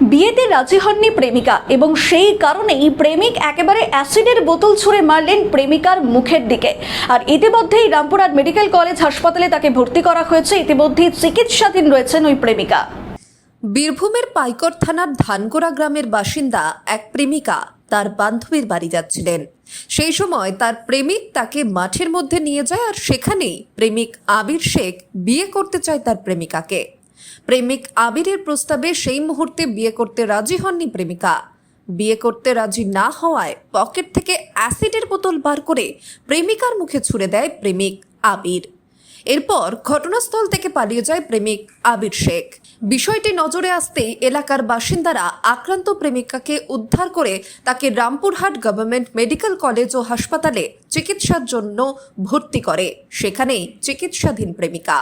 বিয়েতে রাজি হননি প্রেমিকা এবং সেই কারণেই প্রেমিক একেবারে অ্যাসিডের বোতল ছুঁড়ে মারলেন প্রেমিকার মুখের দিকে। আর ইতিমধ্যেই রামপুরহাট মেডিকেল কলেজ হাসপাতালে তাকে ভর্তি করা হয়েছে। ইতিমধ্যেই চিকিৎসাধীন রয়েছেন ওই প্রেমিকা। বীরভূমের পাইকর থানার ধানগোড়া গ্রামের বাসিন্দা এক প্রেমিকা তার বান্ধবীর বাড়ি যাচ্ছিলেন। সেই সময় তার প্রেমিক তাকে মাঠের মধ্যে নিয়ে যায় আর সেখানেই প্রেমিক আবির শেখ বিয়ে করতে চায় তার প্রেমিকাকে। প্রেমিক আবিরের প্রস্তাবে সেই মুহূর্তে বিয়ে করতে রাজি হননি প্রেমিকা। বিয়ে করতে রাজি না হওয়ায় পকেট থেকে অ্যাসিডের বোতল বার করে প্রেমিকার মুখে ছুড়ে দেয় প্রেমিক আবির। এরপর ঘটনাস্থল থেকে পালিয়ে যায় প্রেমিক আবির শেখ। বিষয়টি নজরে আসতেই এলাকার বাসিন্দারা আক্রান্ত প্রেমিকাকে উদ্ধার করে তাকে রামপুরহাট গভর্নমেন্ট মেডিকেল কলেজ ও হাসপাতালে চিকিৎসার জন্য ভর্তি করে। সেখানেই চিকিৎসাধীন প্রেমিকা।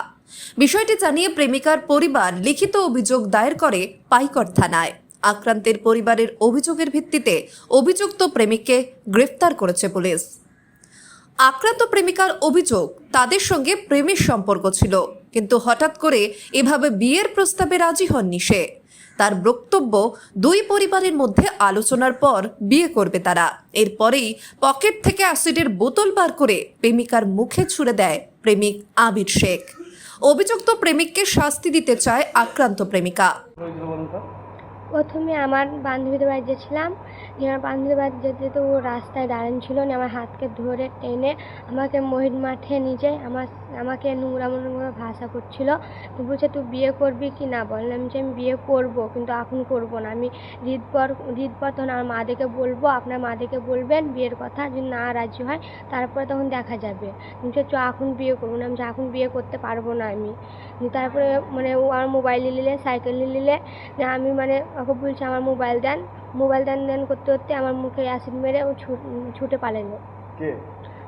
বিষয়টি জানিয়ে প্রেমিকার পরিবার লিখিত অভিযোগ দায়ের করে পাইকর থানায়। আক্রান্তের পরিবারের অভিযোগের ভিত্তিতে অভিযুক্ত প্রেমিককে গ্রেফতার করেছে পুলিশ। আক্রান্ত প্রেমিকার অভিযোগ তাদের সঙ্গে প্রেমের সম্পর্ক ছিল, কিন্তু হঠাৎ করে এভাবে বিয়ের প্রস্তাবে রাজি হননি সে। তার বক্তব্য দুই পরিবারের মধ্যে আলোচনার পর বিয়ে করবে তারা। এরপরেই পকেট থেকে অ্যাসিডের বোতল বার করে প্রেমিকার মুখে ছুড়ে দেয় প্রেমিক আবির শেখ। অভিযুক্ত প্রেমিককে শাস্তি দিতে চায় আক্রান্ত প্রেমিকা। প্রথমে আমার বান্ধবীদের বাড়ি গেছিলাম। দিয়ে আমার বান্ধবীদের বাড়ি যেতে যেতে ও রাস্তায় দাঁড়ান ছিল নিয়ে আমার হাতকে ধরে টেনে আমাকে মহিষ মাঠে নিয়ে যায়। আমার, আমাকে নোংরা নোংরা ভাষা করছিল। বলছে, তুই বিয়ে করবি কি না? বললাম যে আমি বিয়ে করব, কিন্তু এখন করব না। আমি রিদপর রিদপর তখন আমার মাদেরকে বলব, আপনার মাদেরকে বলবেন বিয়ের কথা, যদি না রাজি হয়, তারপরে তখন দেখা যাবে। বলছে, চ, এখন বিয়ে করব না। আমি যে এখন বিয়ে করতে পারব না আমি। তারপরে মানে ও আমার মোবাইল নিলে, সাইকেল নিলে যে আমি মানে ওকে বলছি আমার মোবাইল দেন। মোবাইল দেন দেন করতে করতে আমার মুখে অ্যাসিড মেরে ও ছুট- ছুটে পালালো কে?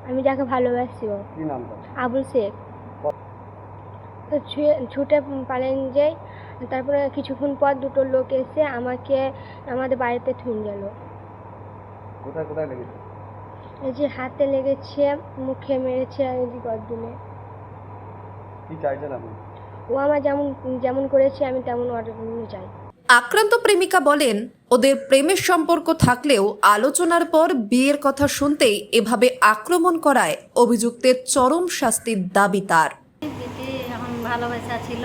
আমি যাকে ভালোবাসি ও। কি নামটা আবুল শেখ। তো ছুঁয়ে- ছুটে পালেন যাই তারপরে কিছুক্ষণ পর দুটো লোক এসে আমাকে আমাদের বাড়িতে ঠুন গেল। কোথায় কোথায় লেগেছে? এই যে হাতে লেগেছে মুখে মেরেছে এই যে গর্দনে কি চাইছেন আপনি? ও আমার যেমন যেমন করেছে আমি তেমন অর্ডার চাই। আক্রান্ত প্রেমিকা বলেন, ওদের প্রেমের সম্পর্ক থাকলেও আলোচনার পর বিয়ের কথা শুনতেই এভাবে আক্রমণ করায় অভিযুক্তের চরম শাস্তির দাবি তার। এখন ভালোবাসা ছিল,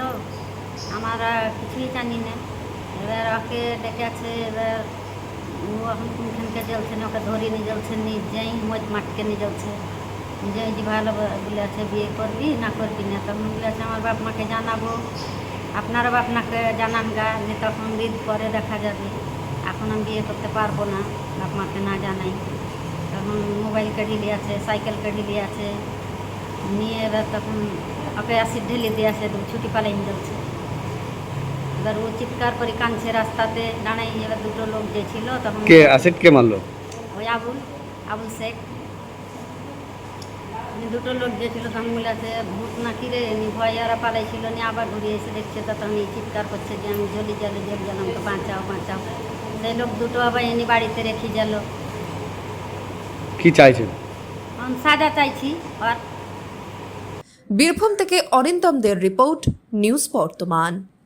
আমার কিছুই জানি না। এবার ওকে ডেকেছে এবার ও এখন কোনখানকে জ্বলছে না, ওকে ধরে নিয়ে জ্বলছে, নিজেই মদ মাঠকে নিয়ে জ্বলছে। নিজে যে ভালো বলেছে বিয়ে করবি না করবি না, তখন বলেছে, আমার বাপ মাকে জানাব আপনারা বাপ মাকে জানান গা যে তখন ঈদ পরে দেখা যাবে। এখন আমি বিয়ে করতে পারব না বাপ মাকে না জানাই। তখন মোবাইল কেটে আছে সাইকেল কেটে আছে। নিয়ে এবার তখন ওকে অ্যাসিড ঢেলে দিয়ে আসে ছুটি পালাই যাচ্ছে। এবার ও চিৎকার করে কাঁদছে রাস্তাতে দাঁড়াই এবার দুটো লোক যে ছিল তখন কে? অ্যাসিড কে মারলো? ওই আবুল আবুল শেখ। দুটো লোক যে ছিল তখন বলেছে ভূত না কি রে? নি ভয় ওরা পালাইছিল নি আবার ঘুরে এসে দেখছে তো তখন এই চিৎকার করছে যে আমি জলি জলে জল গেলাম তো বাঁচাও বাঁচাও। সেই লোক দুটো আবার এনে বাড়িতে রেখে গেল। কি চাইছেন? আমি সাজা চাইছি আর বীরভূম থেকে অরিন্দমদের রিপোর্ট নিউজ বর্তমান।